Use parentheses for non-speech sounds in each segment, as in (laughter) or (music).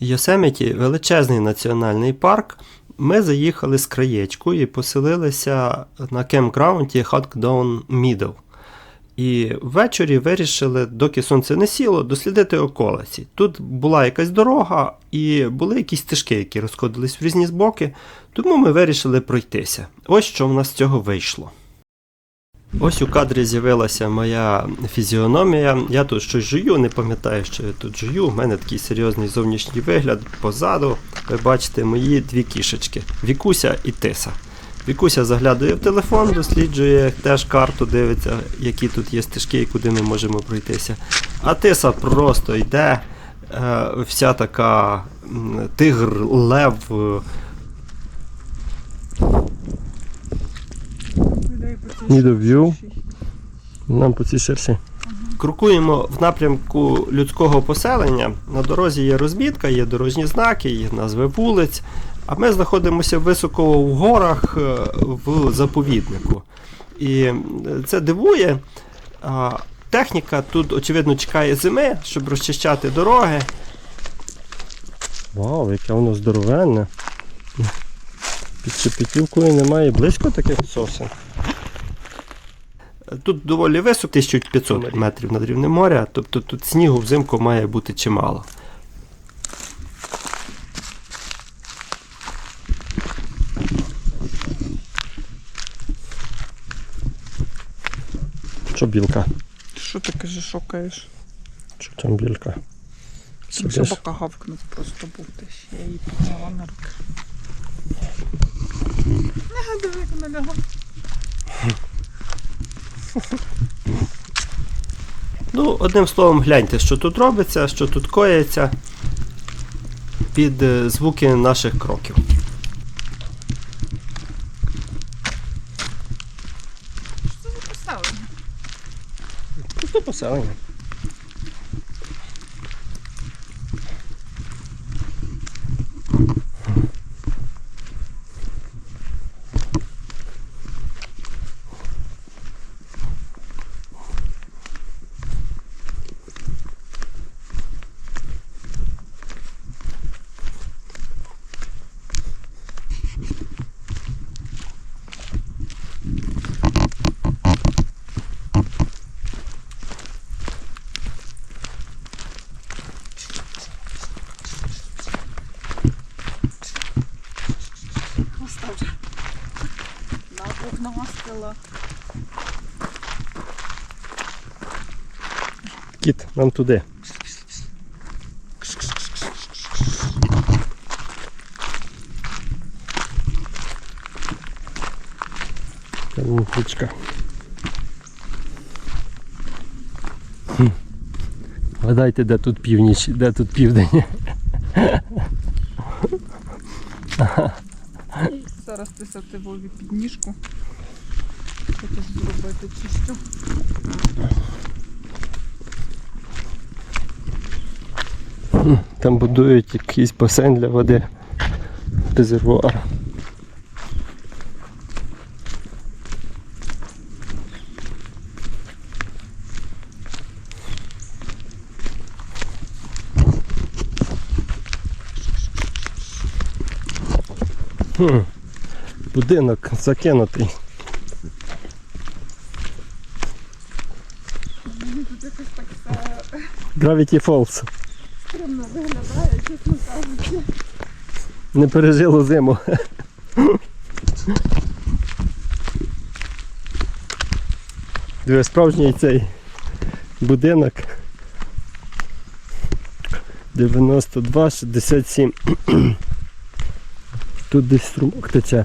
Йосеміті величезний національний парк. Ми заїхали з краєчку і поселилися на кемпграунді Hawkdown Meadow. І ввечері вирішили, доки сонце не сіло, дослідити околиці. Тут була якась дорога і були якісь стежки, які розходились в різні боки, тому ми вирішили пройтися. Ось що в нас з цього вийшло. Ось у кадрі з'явилася моя фізіономія. Я тут щось жую, не пам'ятаю, що я тут жую. У мене такий серйозний зовнішній вигляд. Позаду ви бачите мої дві кішечки Вікуся і Тиса. Вікуся заглядує в телефон, досліджує теж карту, дивиться, які тут є стежки і куди ми можемо пройтися. А Тиса просто йде, е, вся така тигр, лев. View. Нам по цій шерсі. Крокуємо в напрямку людського поселення. На дорозі є розмітка, є дорожні знаки, є назви вулиць. А ми знаходимося високо в горах е, в заповіднику. І е, це дивує. Техніка тут, очевидно, чекає зими, щоб розчищати дороги. Вау, яке воно здоровенне. Під Шепетівкою немає близько таких сосен. Тут доволі високо, 1500 метрів над рівнем моря, тобто тут снігу взимку має бути чимало. Що білка? Що ти кажеш, шокаєш? Що там білка? Собака гавкнув просто був, та я її підняла на руки. Не диви, як вона лягла. (laughs) Ну, одним словом, гляньте, що тут робиться, що тут коїться під е, звуки наших кроків. Що це за поселення? Просто поселення. Намастила. Кіт, нам туди. Там Гадайте, де тут північ, де тут південь. Зараз писати Вові підніжку. Хочу зробити чистю. Там будують якийсь басейн для води. Резервуар. Будинок закинутий. Мені тут якось так все Gravity Falls. стрімно виглядає, чесно кажучи. Не пережило зиму. Диви, справжній цей будинок. 92, 67. Тут десь струмок тече.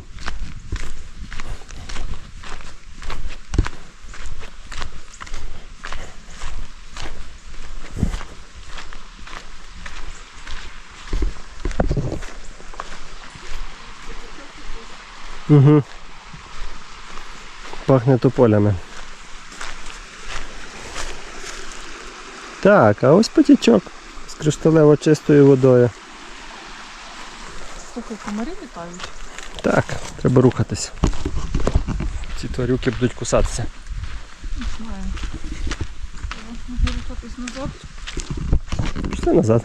Угу. Пахне тополями. Так, а ось потічок з кришталево чистою водою. Слухай, комарі літають. Так, треба рухатись. Ці тварюки будуть кусатися. Не знаю. Можна рухатись назад. Пішли назад.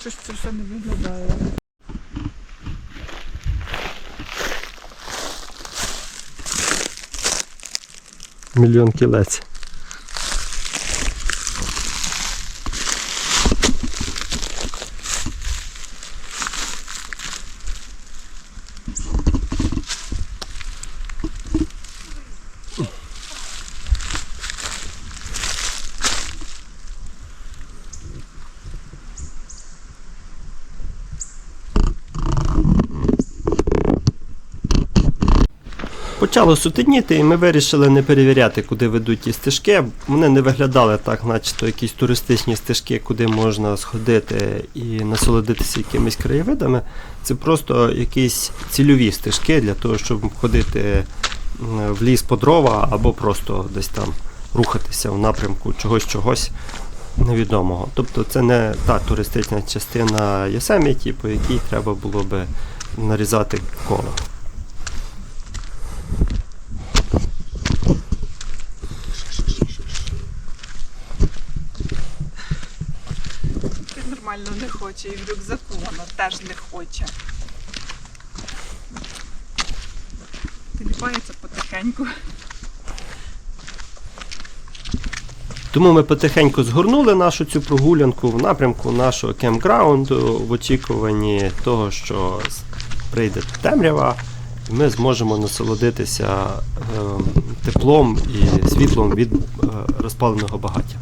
Щось це все не виглядає. Мільйон кілець. Почало сутеніти, і ми вирішили не перевіряти, куди ведуть ті стежки. Вони не виглядали так, начебто якісь туристичні стежки, куди можна сходити і насолодитися якимись краєвидами. Це просто якісь цільові стежки для того, щоб ходити в ліс по дрова або просто десь там рухатися в напрямку чогось чогось невідомого. Тобто це не та туристична частина Йосеміті, по якій треба було би нарізати коло. Ти нормально не хоче, і в рюкзаку вона теж не хоче. Тіліпається потихеньку. Тому ми потихеньку згорнули нашу цю прогулянку в напрямку нашого кемпграунду в очікуванні того, що прийде темрява, і ми зможемо насолодитися ем, теплом і світлом від е, розпаленого багаття.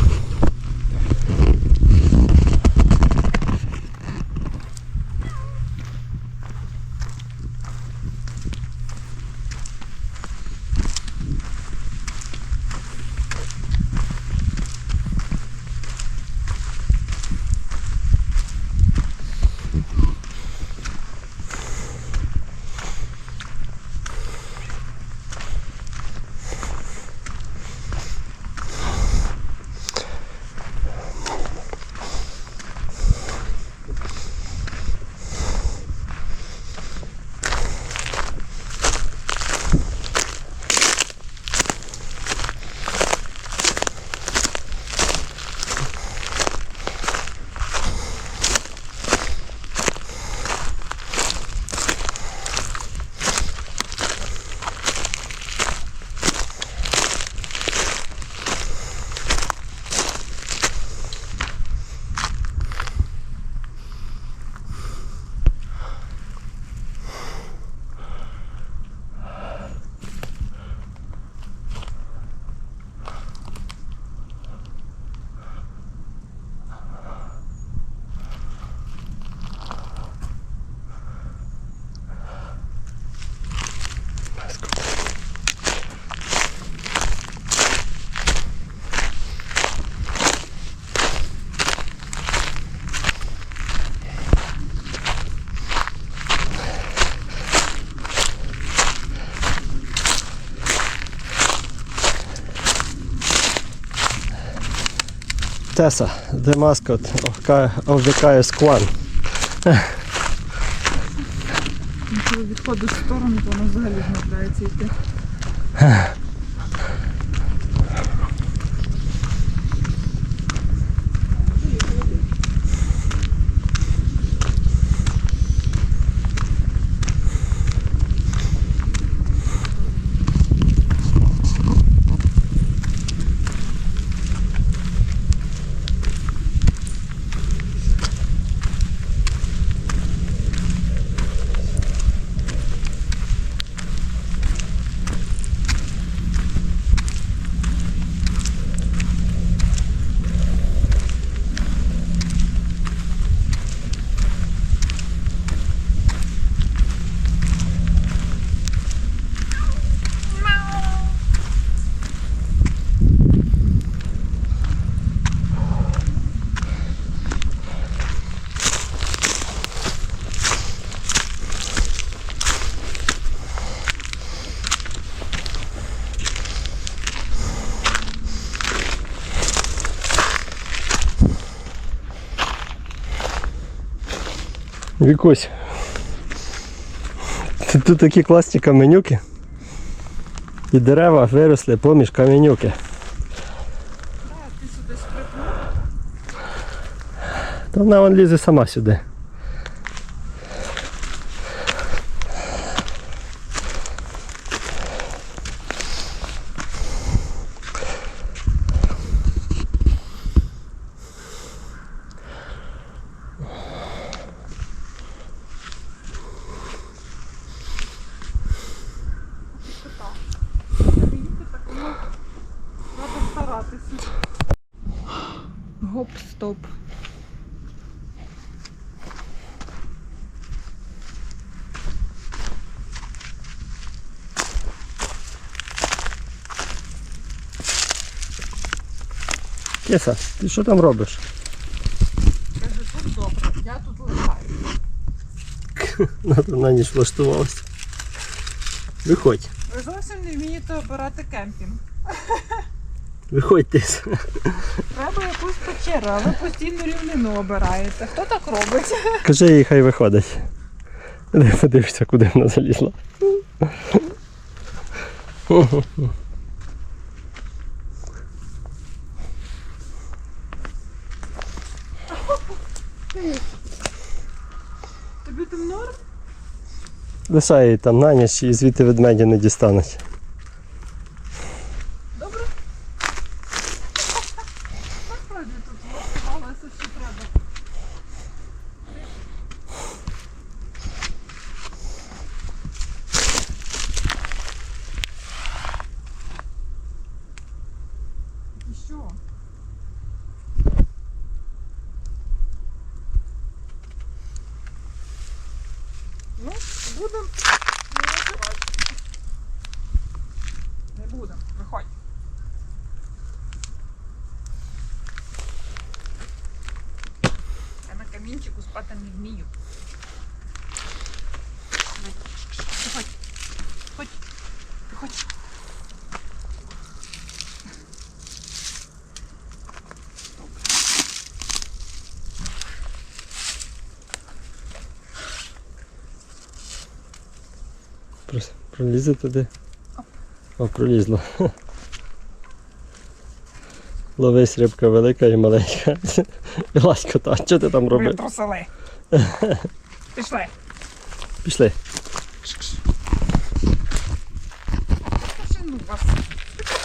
Tessa, the mascot of, of the KS Kwan. Коли відходиш в сторону, то воно взагалі змовляється йти. (laughs) Вікусь. Тут, такі класні каменюки. І дерева виросли поміж каменюки. Та вона вон лізе сама сюди. Треба старатися. Гоп, стоп. Киса, ти що там робиш? Каже, тут добре, я тут лишаю. (laughs) Надо на ніч влаштувалася. Виходь, Ви зовсім не вмієте обирати кемпінг. Виходь ти. Треба якусь печеру, а ви постійно рівнину обираєте. Хто так робить? Кажи їй, хай виходить. Де подивишся, куди вона залізла. Тобі там норм? Лишай її там на ніч і звідти ведмеді не дістануть. Добре? Насправді тут влаштувалося, що треба. І що? Ну, будемо не називати. Не будемо, виходь. Я на камінчику спати не вмію. Виходь. Виходь. Прос- Пролізе туди. О, пролізло. Ловись рибка велика і маленька. (laughs) Вилазь кота, що ти там робиш? Витрусили. (laughs) Пішли. Пішли. Ну вас.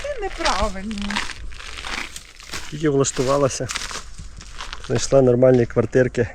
Ти неправильний. Тільки влаштувалася. Знайшла нормальні квартирки